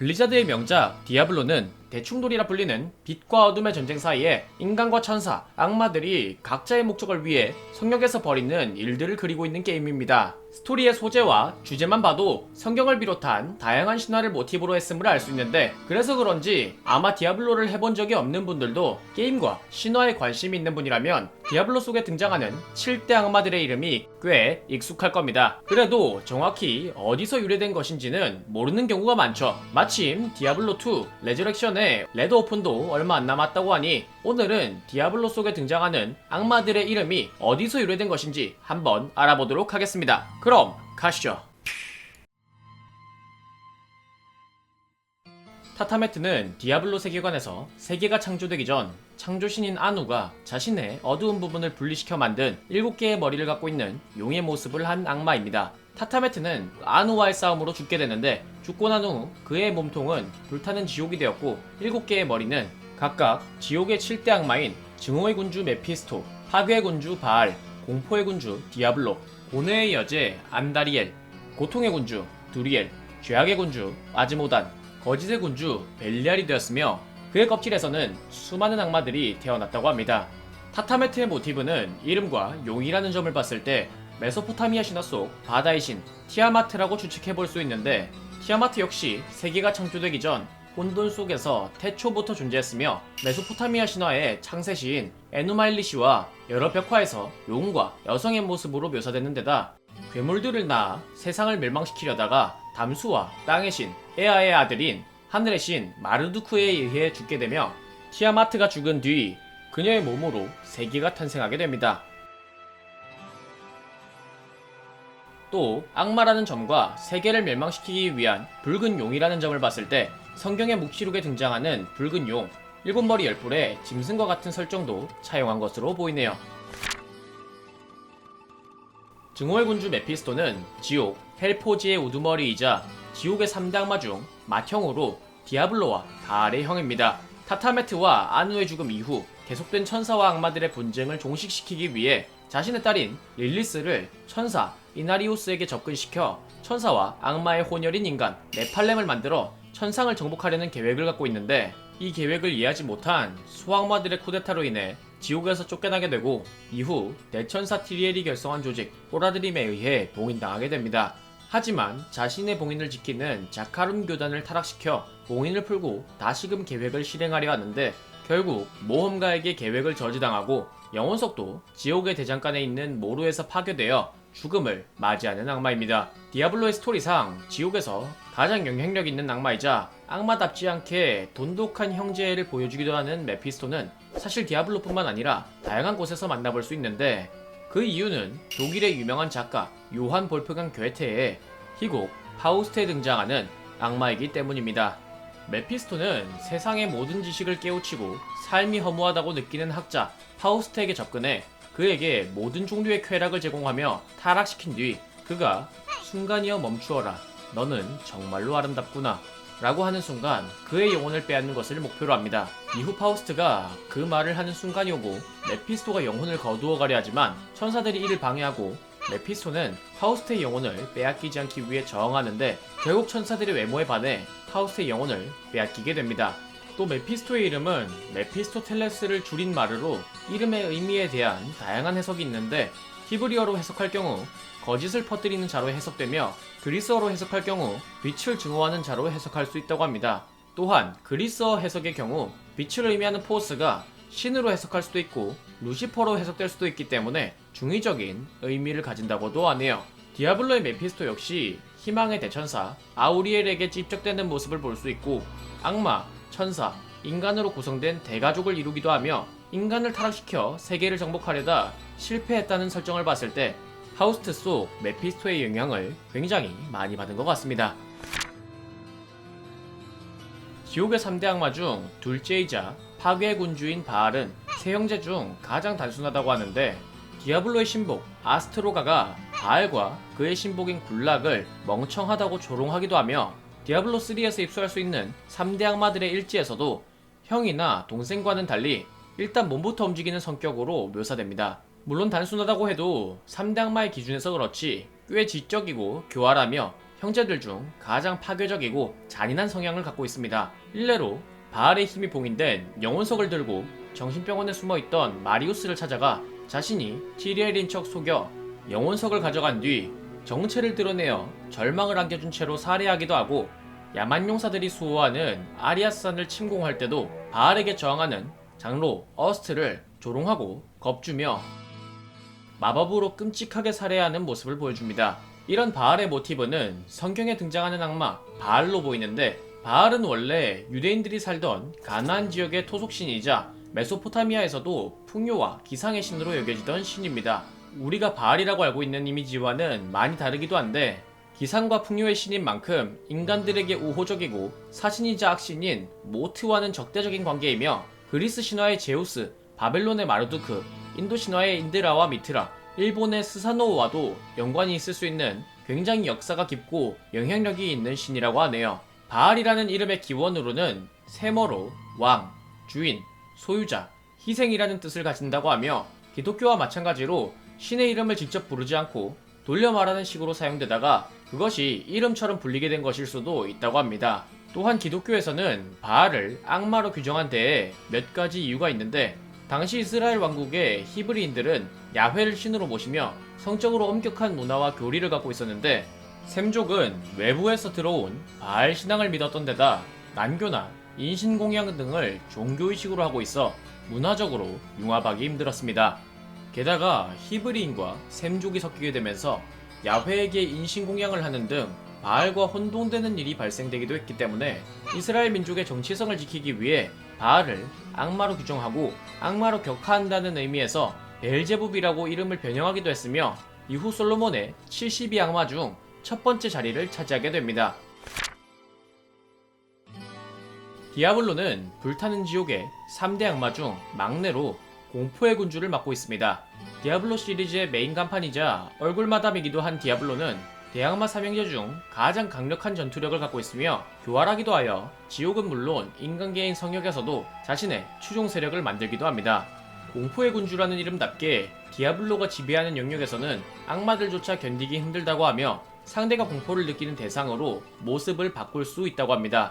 블리자드의 명작 디아블로는 대충돌이라 불리는 빛과 어둠의 전쟁 사이에 인간과 천사, 악마들이 각자의 목적을 위해 성역에서 벌이는 일들을 그리고 있는 게임입니다. 스토리의 소재와 주제만 봐도 성경을 비롯한 다양한 신화를 모티브로 했음을 알 수 있는데 그래서 그런지 아마 디아블로를 해본 적이 없는 분들도 게임과 신화에 관심이 있는 분이라면 디아블로 속에 등장하는 7대 악마들의 이름이 꽤 익숙할 겁니다. 그래도 정확히 어디서 유래된 것인지는 모르는 경우가 많죠. 마침 디아블로2 레저렉션의 레드 오픈도 얼마 안 남았다고 하니 오늘은 디아블로 속에 등장하는 악마들의 이름이 어디서 유래된 것인지 한번 알아보도록 하겠습니다. 그럼 가시죠. 타타메트는 디아블로 세계관에서 세계가 창조되기 전 창조신인 아누가 자신의 어두운 부분을 분리시켜 만든 7개의 머리를 갖고 있는 용의 모습을 한 악마입니다. 타타메트는 아누와의 싸움으로 죽게 되는데 죽고 난 후 그의 몸통은 불타는 지옥이 되었고 7개의 머리는 각각 지옥의 7대 악마인 증오의 군주 메피스토, 파괴의 군주 바알, 공포의 군주 디아블로, 고뇌의 여제 안다리엘, 고통의 군주 두리엘, 죄악의 군주 아즈모단, 거짓의 군주 벨리알이 되었으며 그의 껍질에서는 수많은 악마들이 태어났다고 합니다. 타타메트의 모티브는 이름과 용이라는 점을 봤을 때 메소포타미아 신화 속 바다의 신 티아마트라고 추측해 볼 수 있는데 티아마트 역시 세계가 창조되기 전 혼돈 속에서 태초부터 존재했으며 메소포타미아 신화의 창세시인 에누마일리시와 여러 벽화에서 용과 여성의 모습으로 묘사되는 데다 괴물들을 낳아 세상을 멸망시키려다가 담수와 땅의 신 에아의 아들인 하늘의 신 마르두크에 의해 죽게 되며 티아마트가 죽은 뒤 그녀의 몸으로 세계가 탄생하게 됩니다. 또 악마라는 점과 세계를 멸망시키기 위한 붉은 용이라는 점을 봤을 때 성경의 묵시록에 등장하는 붉은 용, 일곱 머리 열불의 짐승과 같은 설정도 차용한 것으로 보이네요. 증오의 군주 메피스토는 지옥, 헬포지의 우두머리이자 지옥의 3대 악마 중 맏형으로 디아블로와 바알의 형입니다. 타타메트와 아누의 죽음 이후 계속된 천사와 악마들의 분쟁을 종식시키기 위해 자신의 딸인 릴리스를 천사 이나리우스에게 접근시켜 천사와 악마의 혼혈인 인간 네팔렘을 만들어 천상을 정복하려는 계획을 갖고 있는데 이 계획을 이해하지 못한 수악마들의 쿠데타로 인해 지옥에서 쫓겨나게 되고 이후 대천사 티리엘이 결성한 조직 호라드림에 의해 봉인당하게 됩니다. 하지만 자신의 봉인을 지키는 자카룸 교단을 타락시켜 봉인을 풀고 다시금 계획을 실행하려 하는데 결국 모험가에게 계획을 저지당하고 영혼석도 지옥의 대장간에 있는 모루에서 파괴되어 죽음을 맞이하는 악마입니다. 디아블로의 스토리상 지옥에서 가장 영향력 있는 악마이자 악마답지 않게 돈독한 형제를 보여주기도 하는 메피스토는 사실 디아블로뿐만 아니라 다양한 곳에서 만나볼 수 있는데 그 이유는 독일의 유명한 작가 요한 볼프강 괴테의 희곡 파우스트에 등장하는 악마이기 때문입니다. 메피스토는 세상의 모든 지식을 깨우치고 삶이 허무하다고 느끼는 학자 파우스트에게 접근해 그에게 모든 종류의 쾌락을 제공하며 타락시킨 뒤 그가 순간이여 멈추어라. 너는 정말로 아름답구나. 라고 하는 순간 그의 영혼을 빼앗는 것을 목표로 합니다. 이후 파우스트가 그 말을 하는 순간이 오고 메피스토가 영혼을 거두어 가려 하지만 천사들이 이를 방해하고 메피스토는 파우스트의 영혼을 빼앗기지 않기 위해 저항하는데 결국 천사들의 외모에 반해 파우스트의 영혼을 빼앗기게 됩니다. 또 메피스토의 이름은 메피스토텔레스를 줄인 말으로 이름의 의미에 대한 다양한 해석이 있는데 히브리어로 해석할 경우 거짓을 퍼뜨리는 자로 해석되며 그리스어로 해석할 경우 빛을 증오하는 자로 해석할 수 있다고 합니다. 또한 그리스어 해석의 경우 빛을 의미하는 포스가 신으로 해석할 수도 있고 루시퍼로 해석될 수도 있기 때문에 중의적인 의미를 가진다고도 하네요. 디아블로의 메피스토 역시 희망의 대천사 아우리엘에게 집적되는 모습을 볼 수 있고 악마, 천사, 인간으로 구성된 대가족을 이루기도 하며 인간을 타락시켜 세계를 정복하려다 실패했다는 설정을 봤을 때 하우스트 속 메피스토의 영향을 굉장히 많이 받은 것 같습니다. 지옥의 3대 악마 중 둘째이자 파괴의 군주인 바알은 세 형제 중 가장 단순하다고 하는데 디아블로의 신복 아스트로가가 바알과 그의 신복인 굴락을 멍청하다고 조롱하기도 하며 디아블로 3에서 입수할 수 있는 3대 악마들의 일지에서도 형이나 동생과는 달리 일단 몸부터 움직이는 성격으로 묘사됩니다. 물론 단순하다고 해도 3대 악마의 기준에서 그렇지 꽤 지적이고 교활하며 형제들 중 가장 파괴적이고 잔인한 성향을 갖고 있습니다. 일례로 바알의 힘이 봉인된 영혼석을 들고 정신병원에 숨어있던 마리우스를 찾아가 자신이 티리엘인 척 속여 영혼석을 가져간 뒤 정체를 드러내어 절망을 안겨준 채로 살해하기도 하고 야만 용사들이 수호하는 아리아산을 침공할 때도 바알에게 저항하는 장로 어스트를 조롱하고 겁주며 마법으로 끔찍하게 살해하는 모습을 보여줍니다. 이런 바알의 모티브는 성경에 등장하는 악마 바알로 보이는데 바알은 원래 유대인들이 살던 가나안 지역의 토속신이자 메소포타미아에서도 풍요와 기상의 신으로 여겨지던 신입니다. 우리가 바알이라고 알고 있는 이미지와는 많이 다르기도 한데 기상과 풍요의 신인 만큼 인간들에게 우호적이고 사신이자 악신인 모트와는 적대적인 관계이며 그리스 신화의 제우스, 바벨론의 마르두크, 인도 신화의 인드라와 미트라, 일본의 스사노오와도 연관이 있을 수 있는 굉장히 역사가 깊고 영향력이 있는 신이라고 하네요. 바알이라는 이름의 기원으로는 세머로 왕, 주인, 소유자, 희생이라는 뜻을 가진다고 하며 기독교와 마찬가지로 신의 이름을 직접 부르지 않고 돌려 말하는 식으로 사용되다가 그것이 이름처럼 불리게 된 것일 수도 있다고 합니다. 또한 기독교에서는 바알을 악마로 규정한 데에 몇 가지 이유가 있는데 당시 이스라엘 왕국의 히브리인들은 야훼를 신으로 모시며 성적으로 엄격한 문화와 교리를 갖고 있었는데 셈족은 외부에서 들어온 바알 신앙을 믿었던 데다 난교나 인신공양 등을 종교의식으로 하고 있어 문화적으로 융합하기 힘들었습니다. 게다가 히브리인과 셈족이 섞이게 되면서 야훼에게 인신공양을 하는 등 바알과 혼동되는 일이 발생되기도 했기 때문에 이스라엘 민족의 정체성을 지키기 위해 바알을 악마로 규정하고 악마로 격하한다는 의미에서 벨제부비라고 이름을 변형하기도 했으며 이후 솔로몬의 72 악마 중 첫 번째 자리를 차지하게 됩니다. 디아블로는 불타는 지옥의 3대 악마 중 막내로 공포의 군주를 맡고 있습니다. 디아블로 시리즈의 메인 간판이자 얼굴마담이기도 한 디아블로는 대악마 삼형제 중 가장 강력한 전투력을 갖고 있으며 교활하기도 하여 지옥은 물론 인간계인 성역에서도 자신의 추종 세력을 만들기도 합니다. 공포의 군주라는 이름답게 디아블로가 지배하는 영역에서는 악마들조차 견디기 힘들다고 하며 상대가 공포를 느끼는 대상으로 모습을 바꿀 수 있다고 합니다.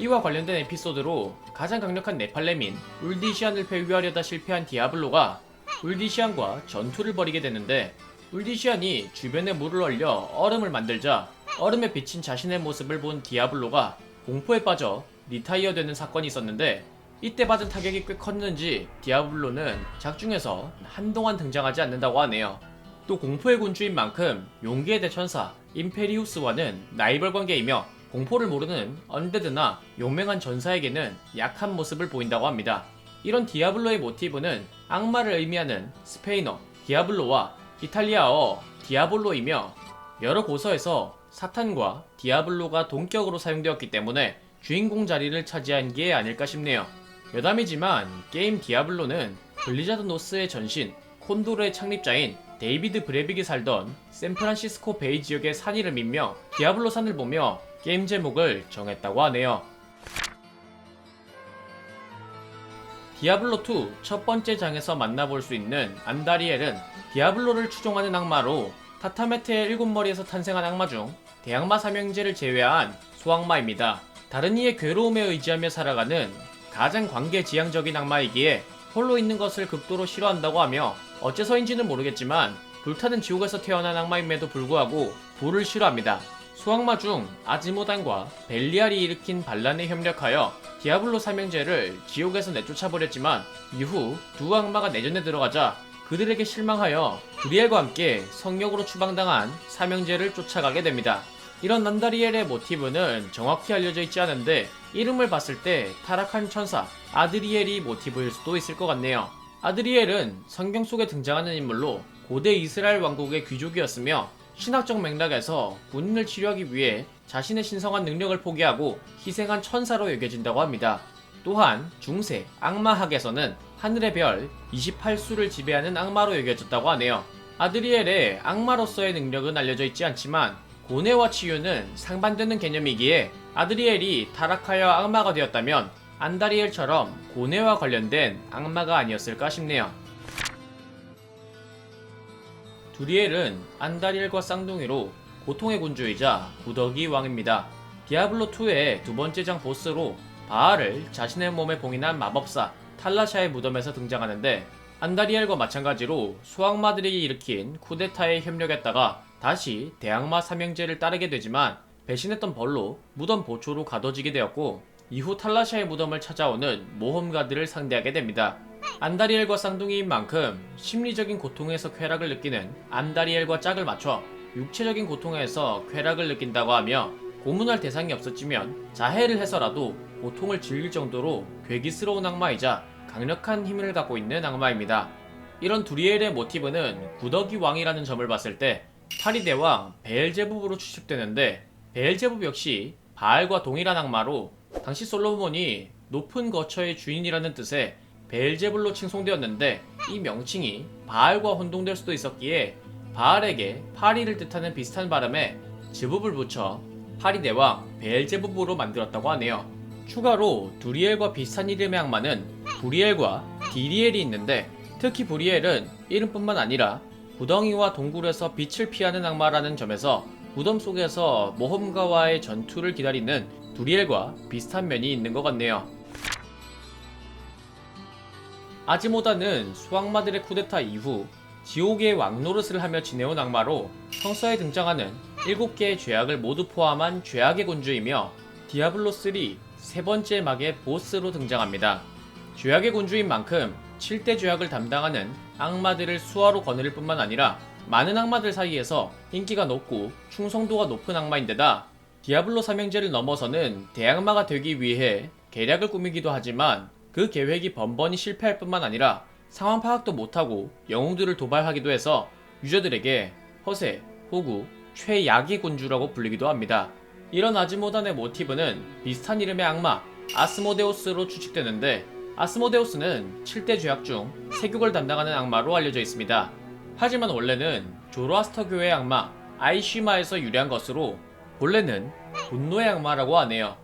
이와 관련된 에피소드로 가장 강력한 네팔렘인 울디시안을 회유하려다 실패한 디아블로가 울디시안과 전투를 벌이게 되는데 울디시안이 주변에 물을 얼려 얼음을 만들자 얼음에 비친 자신의 모습을 본 디아블로가 공포에 빠져 리타이어 되는 사건이 있었는데 이때 받은 타격이 꽤 컸는지 디아블로는 작중에서 한동안 등장하지 않는다고 하네요. 또 공포의 군주인 만큼 용기의 대천사 임페리우스와는 라이벌 관계이며 공포를 모르는 언데드나 용맹한 전사에게는 약한 모습을 보인다고 합니다. 이런 디아블로의 모티브는 악마를 의미하는 스페인어 디아블로와 이탈리아어 디아볼로이며 여러 고서에서 사탄과 디아블로가 동격으로 사용되었기 때문에 주인공 자리를 차지한 게 아닐까 싶네요. 여담이지만 게임 디아블로는 블리자드 노스의 전신 콘도르의 창립자인 데이비드 브레빅이 살던 샌프란시스코 베이 지역의 산 이름이며 디아블로 산을 보며 게임 제목을 정했다고 하네요. 디아블로2 첫 번째 장에서 만나볼 수 있는 안다리엘은 디아블로를 추종하는 악마로 타타메테의 일곱 머리에서 탄생한 악마 중 대악마 삼형제를 제외한 소악마입니다. 다른 이의 괴로움에 의지하며 살아가는 가장 관계지향적인 악마이기에 홀로 있는 것을 극도로 싫어한다고 하며 어째서인지는 모르겠지만 불타는 지옥에서 태어난 악마임에도 불구하고 불을 싫어합니다. 수악마 중 아지모단과 벨리알이 일으킨 반란에 협력하여 디아블로 삼형제를 지옥에서 내쫓아버렸지만 이후 두 악마가 내전에 들어가자 그들에게 실망하여 두리엘과 함께 성역으로 추방당한 삼형제를 쫓아가게 됩니다. 이런 난다리엘의 모티브는 정확히 알려져 있지 않은데 이름을 봤을 때 타락한 천사 아드리엘이 모티브일 수도 있을 것 같네요. 아드리엘은 성경 속에 등장하는 인물로 고대 이스라엘 왕국의 귀족이었으며 신학적 맥락에서 군인을 치료하기 위해 자신의 신성한 능력을 포기하고 희생한 천사로 여겨진다고 합니다. 또한 중세 악마학에서는 하늘의 별 28수를 지배하는 악마로 여겨졌다고 하네요. 아드리엘의 악마로서의 능력은 알려져 있지 않지만 고뇌와 치유는 상반되는 개념이기에 아드리엘이 타락하여 악마가 되었다면 안다리엘처럼 고뇌와 관련된 악마가 아니었을까 싶네요. 두리엘은 안다리엘과 쌍둥이로 고통의 군주이자 구더기 왕입니다. 디아블로2의 두 번째 장 보스로 바알을 자신의 몸에 봉인한 마법사 탈라샤의 무덤에서 등장하는데 안다리엘과 마찬가지로 수악마들이 일으킨 쿠데타에 협력했다가 다시 대악마 삼형제를 따르게 되지만 배신했던 벌로 무덤 보초로 가둬지게 되었고 이후 탈라샤의 무덤을 찾아오는 모험가들을 상대하게 됩니다. 안다리엘과 쌍둥이인 만큼 심리적인 고통에서 쾌락을 느끼는 안다리엘과 짝을 맞춰 육체적인 고통에서 쾌락을 느낀다고 하며 고문할 대상이 없었지만 자해를 해서라도 고통을 즐길 정도로 괴기스러운 악마이자 강력한 힘을 갖고 있는 악마입니다. 이런 두리엘의 모티브는 구더기 왕이라는 점을 봤을 때 파리 대왕 베엘제붑으로 추측되는데 베엘제붑 역시 바알과 동일한 악마로 당시 솔로몬이 높은 거처의 주인이라는 뜻의 베엘제불로 칭송되었는데 이 명칭이 바알과 혼동될 수도 있었기에 바알에게 파리를 뜻하는 비슷한 발음에 제붑을 붙여 파리 대왕 베엘제붑으로 만들었다고 하네요. 추가로 두리엘과 비슷한 이름의 악마는 부리엘과 디리엘이 있는데 특히 부리엘은 이름뿐만 아니라 구덩이와 동굴에서 빛을 피하는 악마라는 점에서 무덤 속에서 모험가와의 전투를 기다리는 두리엘과 비슷한 면이 있는 것 같네요. 아지모다는 수악마들의 쿠데타 이후 지옥의 왕노릇을 하며 지내온 악마로 성서에 등장하는 7개의 죄악을 모두 포함한 죄악의 군주이며 디아블로3 세 번째 막의 보스로 등장합니다. 죄악의 군주인 만큼 7대 죄악을 담당하는 악마들을 수화로 거느릴 뿐만 아니라 많은 악마들 사이에서 인기가 높고 충성도가 높은 악마인데다 디아블로 삼형제를 넘어서는 대악마가 되기 위해 계략을 꾸미기도 하지만 그 계획이 번번이 실패할 뿐만 아니라 상황 파악도 못하고 영웅들을 도발하기도 해서 유저들에게 허세, 호구, 최약의 군주라고 불리기도 합니다. 이런 아즈모단의 모티브는 비슷한 이름의 악마 아스모데우스로 추측되는데 아스모데우스는 7대 죄악 중 세국을 담당하는 악마로 알려져 있습니다. 하지만 원래는 조로아스터 교의 악마 아이쉬마에서 유래한 것으로 본래는 분노의 악마라고 하네요.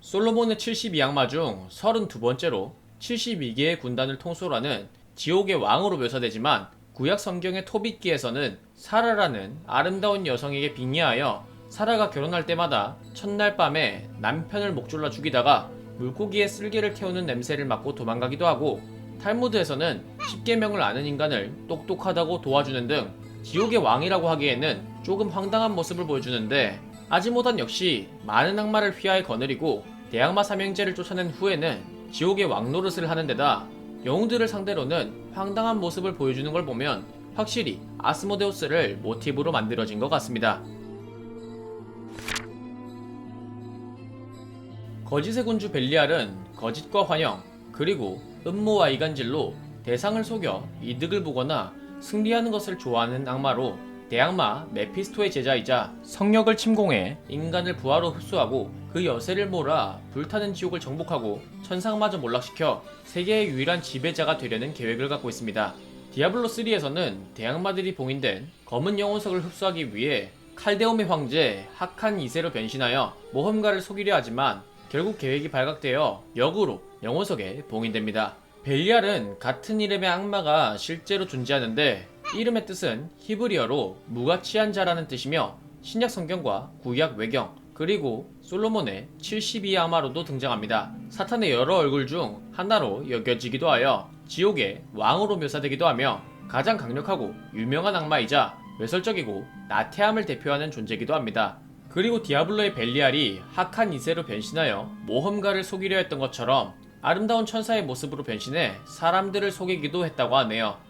솔로몬의 72악마 중 32번째로 72개의 군단을 통솔하는 지옥의 왕으로 묘사되지만 구약 성경의 토빗기에서는 사라라는 아름다운 여성에게 빙의하여 사라가 결혼할 때마다 첫날 밤에 남편을 목졸라 죽이다가 물고기의 쓸개를 태우는 냄새를 맡고 도망가기도 하고 탈무드에서는 10계명을 아는 인간을 똑똑하다고 도와주는 등 지옥의 왕이라고 하기에는 조금 황당한 모습을 보여주는데 아지모단 역시 많은 악마를 휘하에 거느리고 대악마 삼형제를 쫓아낸 후에는 지옥의 왕노릇을 하는 데다 영웅들을 상대로는 황당한 모습을 보여주는 걸 보면 확실히 아스모데우스를 모티브로 만들어진 것 같습니다. 거짓의 군주 벨리알은 거짓과 환영 그리고 음모와 이간질로 대상을 속여 이득을 보거나 승리하는 것을 좋아하는 악마로 대악마 메피스토의 제자이자 성력을 침공해 인간을 부하로 흡수하고 그 여세를 몰아 불타는 지옥을 정복하고 천상마저 몰락시켜 세계의 유일한 지배자가 되려는 계획을 갖고 있습니다. 디아블로 3에서는 대악마들이 봉인된 검은 영혼석을 흡수하기 위해 칼데움의 황제 하칸 2세로 변신하여 모험가를 속이려 하지만 결국 계획이 발각되어 역으로 영혼석에 봉인됩니다. 벨리알은 같은 이름의 악마가 실제로 존재하는데 이름의 뜻은 히브리어로 무가치한 자라는 뜻이며 신약 성경과 구약 외경 그리고 솔로몬의 72 아마로도 등장합니다. 사탄의 여러 얼굴 중 하나로 여겨지기도 하여 지옥의 왕으로 묘사되기도 하며 가장 강력하고 유명한 악마이자 외설적이고 나태함을 대표하는 존재이기도 합니다. 그리고 디아블로의 벨리알이 하칸 2세로 변신하여 모험가를 속이려 했던 것처럼 아름다운 천사의 모습으로 변신해 사람들을 속이기도 했다고 하네요.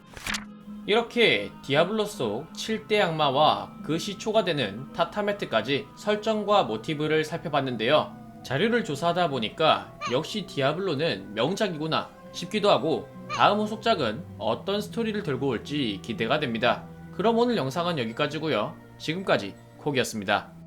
이렇게 디아블로 속 7대 악마와 그 시초가 되는 타타메트까지 설정과 모티브를 살펴봤는데요. 자료를 조사하다 보니까 역시 디아블로는 명작이구나 싶기도 하고 다음 후속작은 어떤 스토리를 들고 올지 기대가 됩니다. 그럼 오늘 영상은 여기까지고요. 지금까지 콕이었습니다.